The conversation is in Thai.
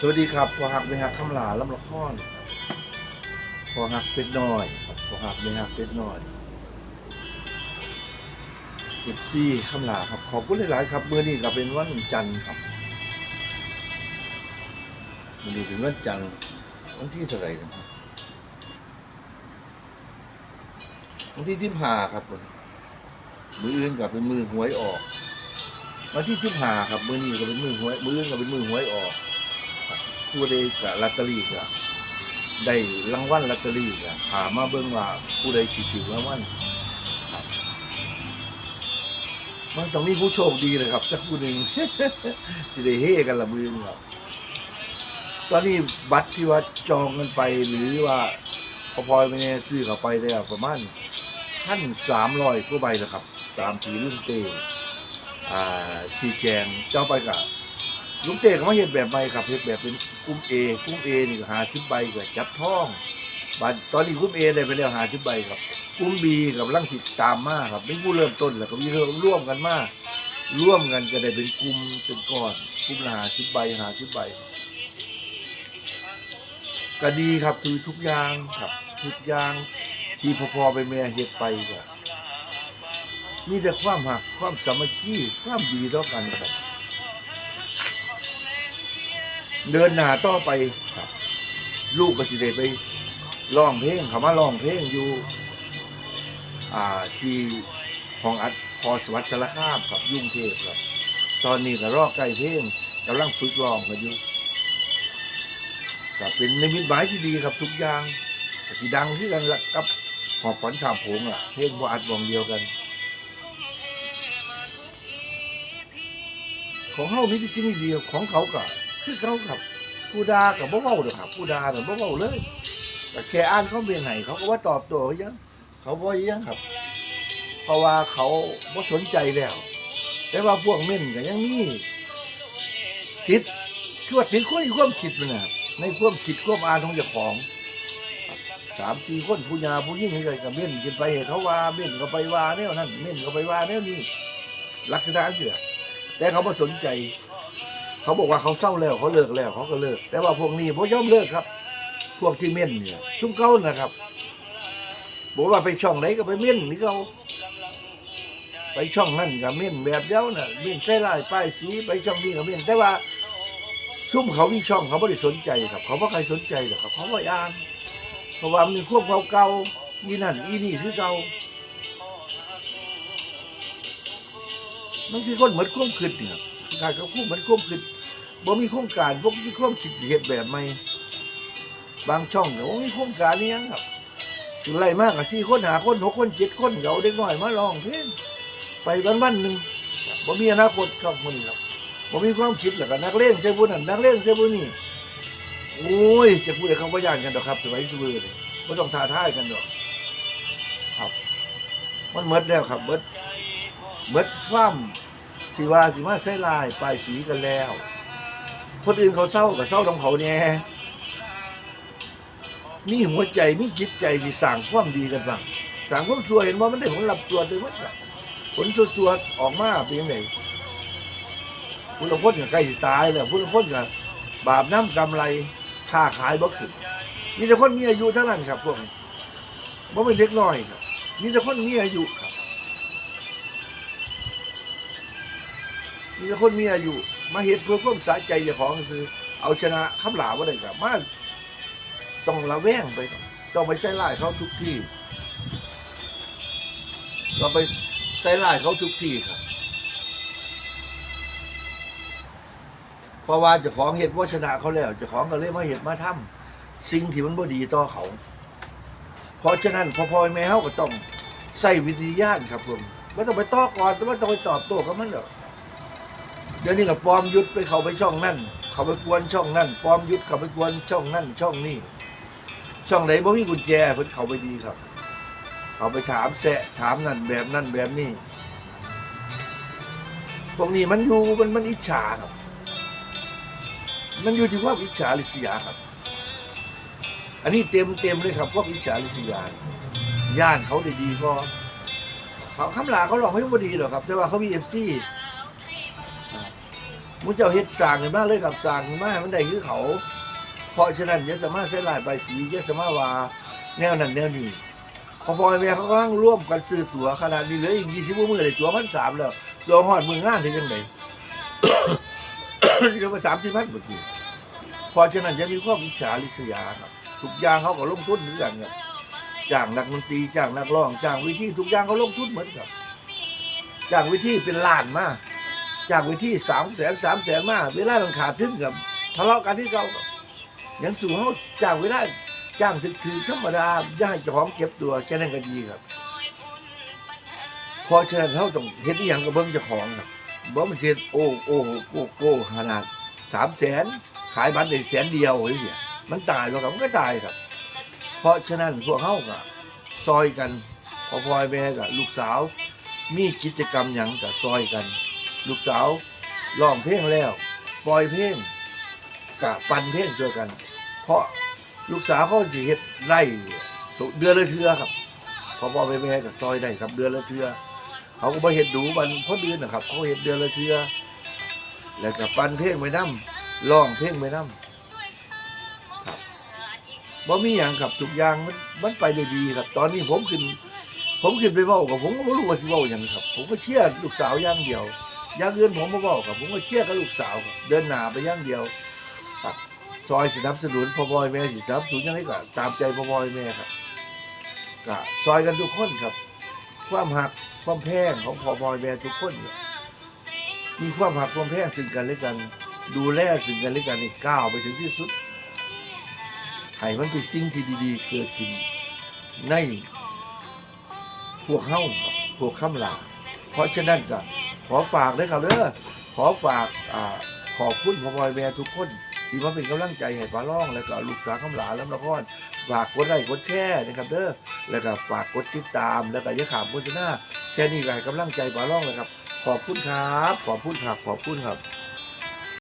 สวัสดีครับพอหักไม่หักคำหลาลำละครครับพอหักเป็ดน้อยครับพอหักไม่หักเป็ดน้อยเอฟซีคำหลาครับ ขอบคุณหลาย ๆ ครับเมื่อนี้ก็เป็นวันจันทร์ครับมื่อนี้เป็นวันจันทร์วันที่เท่าไหร่ครับวันที่ที่ผ่าครับผมมืออื่นกับเป็นมือหวยออก วันที่สิบห้าครับมือนี้ก็เป็นมือหวยมืออื่นก็เป็นมือหวยออก ผู้ใดกับลอตเตอรี่ก็ได้รางวัลลอตเตอรี่ก็ถามมาเบิ่งว่าผู้ใดสิถือรางวัลครับ มันต้องมีผู้โชคดีเลยครับสักผู้หนึ่ง สิได้เฮกันละมือครับตอนนี้บัตรที่ว่าจองกันไปหรือว่าพอพลอยไปเนี่ยซื้อเข้าไปได้ประมาณพันสามร้อยกว่าใบแล้วครับ ตามที่ลุงเต้อ่าสีแจงเจ้าไปกับ ลุงเต้ก็มาเห็นแบบใหม่ครับเห็นแบบเป็นกลุ่มเอกลุ่มเอนี่ก็หาสิบใบก็จับท่องบัดตอนนี้กลุ่มเอได้ไปแล้วหาสิบใบครับกลุ่มบีกับลังสิตามมาครับไม่ผู้เริ่มต้นแล้วก็มีเริ่มร่วมกันมาร่วมกันก็ได้เป็นกลุ่มเป็นก้อนกลุ่มหาสิบใบหาสิบใบก็ดีครับทุกทุกอย่างครับ ทุกอย่างที่พอพอไปแม่เฮ็ดไปก็มีแต่ความหักความสามัคคีความดีต่อกันครับ เดินหน้าต่อไปครับ ลูกก็สิได้ไปร้องเพลงเขามาร้องเพลงอยู่ อ่าที่ห้องอัดพอสวัสดิ์สารคามครับยุ่งเทพครับ ตอนนี้ก็รอใกล้เพลงกำลังฝึกร้องกันอยู่ครับเป็นในมิตหมายที่ดีครับทุกอย่างสิดังที่กันละกับหอบขวัญสามโผงล่ะ เพลงบ่อัดวงเดียวกัน ของเฮามีที่จริงเดียวของเขาก็ คือเขาครับ ผู้ดากับบ่เว้าเด้อครับ ผู้ดาน่ะบ่เว้าเลยแต่แค่อ่านเขาเรียนให้เขาก็ว่าตอบโต้ยังเขาบ่ยังครับ เพราะว่าเขาบ่สนใจแล้ว แต่ว่าพวกเม่นก็ยังมีติดคือว่าติดคนอีกความคิดมันนะครับในความคิดความอ่านของเจ้าของสามสี่คนผู้ยาผู้ยิ่งให้กันกับเม่นขึ้นไปเห็นเขาว่าเม่นก็ไปว่าแนวนั้นเม่นก็ไปว่าแนวนี้ลักษณะเสือแต่เขาบ่สนใจ เขาบอกว่าเขาเศร้าแล้วเขาเลิกแล้วเขาก็เลิก แต่ว่าพวกนี้บ่ยอมเลิกครับ พวกที่เม่นเนี่ยซุ่มเก่านะครับบอกว่าไปช่องไหนก็ไปเม่นนี่เขาไปช่องนั่นก็เม่นแบบเดียวน่ะเม่นใส่ลายป้ายสีไปช่องนี้ก็เม่นแต่ว่าซุ่มเขามีช่องเขาไม่ได้สนใจครับ เขาไม่ใครสนใจหรอกครับเขาไม่อ่านเพราะว่ามันควบเขาเก่าอีนั่นอีนี่คือเก่าบางทีคนเหมือนควบคิดเนี่ยครับการเขาควบเหมือนควบคิด บ่มีโครงการพวกที่ควบคิดเฮ็ดแบบใหม่บางช่องเนี่ยบ่มีโครงการนี่ยังครับถึงไรมากอะสี่คนหาคนหกคนเจ็ดคนเขาเด็กน้อยมาลองเพลงไปวันวันๆหนึ่งบ่มีอนาคตครับมื้อนี้ครับผมมีความคิดหละกับนักเล่นเซบุนั่นนักเล่นเซบุนี่โอ้ยจะพูดอะไรเขาไม่ย่านกันดอกครับ สมัยสมือเลยไม่ต้องท้าทายกันดอก ครับ มันเมดแล้วครับเมดเมดความสีว่าสีมาใส่ลายปลายสีกันแล้ว คนอื่นเขาเศร้ากับเศร้าของเขาเนี่ยมีหัวใจมีจิตใจที่สั่งความดีกันบ้างสั่งความชั่วเห็นว่ามันได้ผลลัพธ์ชั่วเลยมั้งผลชั่วๆออกมาเป็นยังไงผู้ลางคนก็ใกล้สิตายแล้วผู้ลางคนก็บบาปน้ำกำไรค้าขายบ่ขึ้นมีแต่คนมีอายุเท่านั้นครับพวกนี้บ่เป็นเด็กน้อยครับมีแต่คนมีอายุครับมีแต่คนมีอายุ มาเฮ็ดเพื่อความสะใจเจ้าของซื้อเอาชนะคำหลาบ่ได้ครับมาต้องระแวงไป ต้องไปใส่ร้ายเขาทุกที่ เราไปใส่ร้ายเขาทุกที่ครับ เพราะว่าเจ้าของเห็ดว่าชนะเขาแล้วเจ้าของก็เลยมาเห็ดมาทำสิ่งที่มันบ่ดีต่อเขา เพราะฉะนั้นพอพ่อแม่เขาก็ต้องใส่วิทยาณครับผมไม่ต้องไปต่อก่อนแต่ว่าต้องไปตอบโต้กับมันหรอก เดี๋ยวนี้กับปลอมยุทธไปเขาไปช่องนั่น เขาไปกวนช่องนั่นปลอมยุทธเขาไปกวนช่องนั่น ช่องนี่ช่องไหนบ่มีกุญแจเพิ่นเขาไปดีครับ เขาไปถามแสะถามนั่นแบบนั่นแบบนี้พวกนี้มันอยู่มันมันอิจฉาครับ มันอยู่ที่ควาอิจฉาริษยาครับ อันนี้เต็มเต็มเลยครับความอิจฉาริษยาย่านเขาได้ดีก็เขาคำลาเขาหลอกไม่ดีหรอกครับ แต่ว่าเขามีเอฟซี มุเจ้าเฮ็ดสร้างขึ้นมาเลยกับสร้างขึ้นมามันได้คือเขา เพราะฉะนั้นย่าสามารถใช้ลายใบสียสามารถว่าแนวนั้นแนวนี้พอพ่อแม่เขากำลังร่วมกันซื้อตั๋วขนาดนี้เหลืออีกยี่สิบมือเลยตั๋วพันสามแล้วส่วนหอดมืองานที่ยังไงเรียว่าสามสิบพันบาทเพราะฉะนั้นจะมีความอิจฉาริษยาครับทุกอย่างเขาก็ลงทุนเหมือนกันครับจ้างนักดนตรีจ้างนักร้องจ้างวิธีทุกอย่างเขาลงทุนเหมือนกันจ้างวิธีเป็นล้านมา จางวิธีสามแสนสามแสนมากเวลามันขาดทึ้งกับทะเลาะกันที่เขาครับยังสูงเขาจ้างเวลาจ้างถึกถือธรรมดาย่าเจ้าของเก็บตัวแค่นั้นก็ดีครับพราะฉะนั้นเขาต้องเห็นอย่างกับเบิ้งเจ้าของครับบ่มันเสียโอ้โอ้โอ้โอ้ขนาดสามแสนขายบัตรได้แสนเดียวเฮ้ยมันตายแล้วครับมันก็ตายครับ เพราะฉะนั้นพวกเขาก็ซอยกันพอพลอยแม่กับลูกสาว มีกิจกรรมหยังกับซอยกัน ลูกสาวร้องเพลงแล้ว ปล่อยเพลงกับปันเพลงช่วยกัน เพราะลูกสาวเขาสิเฮ็ดไร่เดือนละเทือครับพอพ่อแม่กับซอยได้ครับเดือนละเทือเขาก็มาเห็นดูมันเพราะเดือนนะครับ เขาเห็นเดือนละเทือแล้วก็ปันเพลงไปน้ำร้องเพลงไปน้ำครับบ่มีอย่างครับทุกอย่างมันมันไปได้ดีครับ ตอนนี้ผมขึ้น ผมขึ้นไปเว้ากับผมก็ไม่รู้ว่าสิเว้าอย่างครับ ผมก็เชื่อลูกสาวอย่างเดียว อย่างอื่นผมม่เว้าครับผมก็เชื่อกับลูกสาวครับเดินหน้าไปอย่างเดียวครับซอยสนับสนุนพ่อพ่อแม่สิสนับสนุนยังไงก็ตามใจพ่อพ่อแม่ครับก็ซอยกันทุกคนครับ ความหักความแพงของพ่อพ่อแม่ทุกคนเนี่ยมีความหักความแพงซึ่งกันและกัน ดูแลซึ่งกันและกันนี่ก้าวไปถึงที่สุดให้มันเป็นสิ่งที่ดีๆ เกิดขึ้นในพวกเฮาพวกข้ามลาเพราะฉะนั้นจะ ขอฝากเลยครับเด้อขอฝากอ่าขอบคุณพ่อบอยแวร์ทุกคนที่มาเป็นกำลังใจให้ปลาล่อง แล้วก็ลูกสาวค้ามหลาแล้วละครฝากกดไลค์กดแชร์นะครับเด้อแล้วก็ฝากกดติดตามแล้วก็อย่าขามโฆษณาแค่นี้ก็ให้กำลังใจปลาล่องเลยครับ ขอบคุณครับ ขอบคุณครับขอบคุณครับ